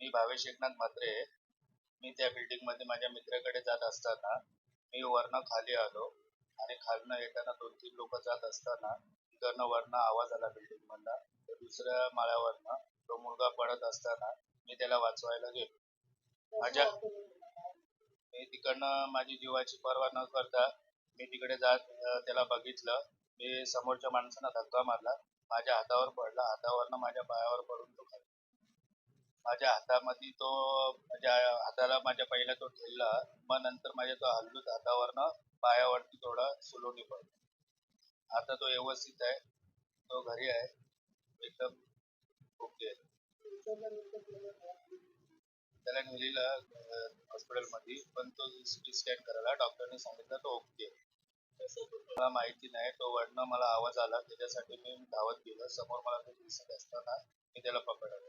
मी भावेश एकनाथ म्हात्रे मी त्या बिल्डिंगमध्ये माझ्या मित्राकडे जात असताना मी वरनं खाली आलो आणि खालनं येताना दोन तीन लोक जात असताना तिकडनं वरनं आवाज आला बिल्डिंग मधला. तर दुसऱ्या माळ्यावरनं तो मुलगा पडत असताना मी त्याला वाचवायला गेलो. माझ्या मी तिकडनं माझी जीवाची पर्वा न करता मी तिकडे जात त्याला बघितलं. मी समोरच्या माणसानं धक्का मारला. माझ्या हातावर पडला. हातावरनं माझ्या पायावर पडून तो खाली माझ्या हातामध्ये तो माझ्या हाताला माझ्या पहिला तो ठेवला. मग नंतर माझ्या तो हल्लूच हातावरनं पायावरती थोडा सुलोनी पडला. आता तो व्यवस्थित आहे. तो घरी आहे. एकदम ओके त्याला नेलेला हॉस्पिटलमध्ये पण तो सिटी स्कॅन करायला डॉक्टरने सांगितलं तो ओके मला माहिती नाही. तो वरनं मला आवाज आला. त्याच्यासाठी मी धावत गेलो. समोर मला तो दिसत असताना मी त्याला पकडलं.